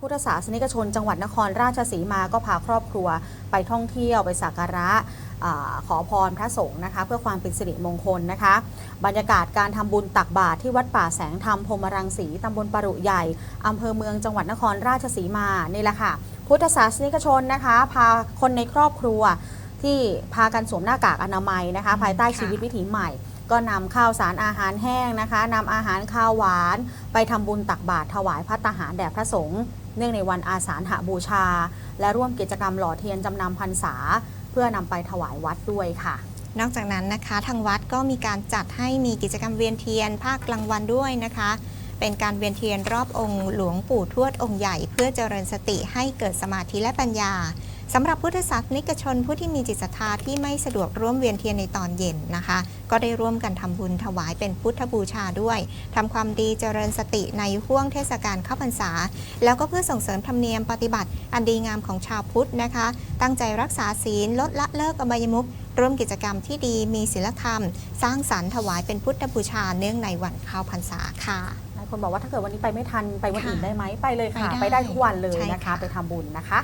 พุทธศาสนิกชนจังหวัดนครราชสีมาก็พาครอบครัวไปท่องเที่ยวไปสักการะอขอพรพระสงฆ์นะคะ เพื่อความเป็นสิริมงคลนะคะ บรรยากาศการทำบุญตักบาตรที่วัดป่าแสงธรรมพมรังสีตำบลปรุใหญ่อำเภอเมืองจังหวัดนครราชสีมานี่แหละค่ะ พุทธศาสนิกชนนะคะ พาคนในครอบครัวที่พากันสวมหน้ากากอนามัยนะคะ ภายใต้ชีวิตวิถีใหม่ ก็นำข้าวสารอาหารแห้งนะคะนำอาหารข้าวหวาน ไปทำบุญตักบาตรถวายพระตาหารแด่พระสงฆ์เนื่องในวันอาสาฬหบูชา และร่วมกิจกรรมหล่อเทียนจำนำพรรษา เพื่อนำไปถวายวัดด้วยค่ะ นอกจากนั้นนะคะทางวัดก็มีการจัดให้มีกิจกรรมเวียนเทียน ภาคกลางวันด้วยนะคะ เป็นการเวียนเทียนรอบองค์หลวงปู่ทวดองค์ใหญ่ เพื่อเจริญสติให้เกิดสมาธิและปัญญา สำหรับพุทธศาสนิกชนผู้ที่มีจิตศรัทธาที่ไม่สะดวกร่วมเวียนเทียนในตอนเย็นนะคะ ก็ได้ร่วมกันทำบุญถวายเป็นพุทธบูชาด้วยทำความดีเจริญสติในห่วงเทศกาลเข้าพรรษา แล้วก็เพื่อส่งเสริมธรรมเนียมปฏิบัติอันดีงามของชาวพุทธนะคะ ตั้งใจรักษาศีลลดละเลิกอบายมุขร่วมกิจกรรมที่ดีมีศีลธรรม สร้างสรรค์ถวายเป็นพุทธบูชาเนื่องในวันเข้าพรรษาค่ะหลายคนบอกว่าถ้าเกิดวันนี้ไปไม่ทันไปวันค่ะอื่นได้ไหมไปเลยค่ะ ไปได้ไปได้ทุกวันเลยใช่นะคะค่ะไปทำบุญนะคะ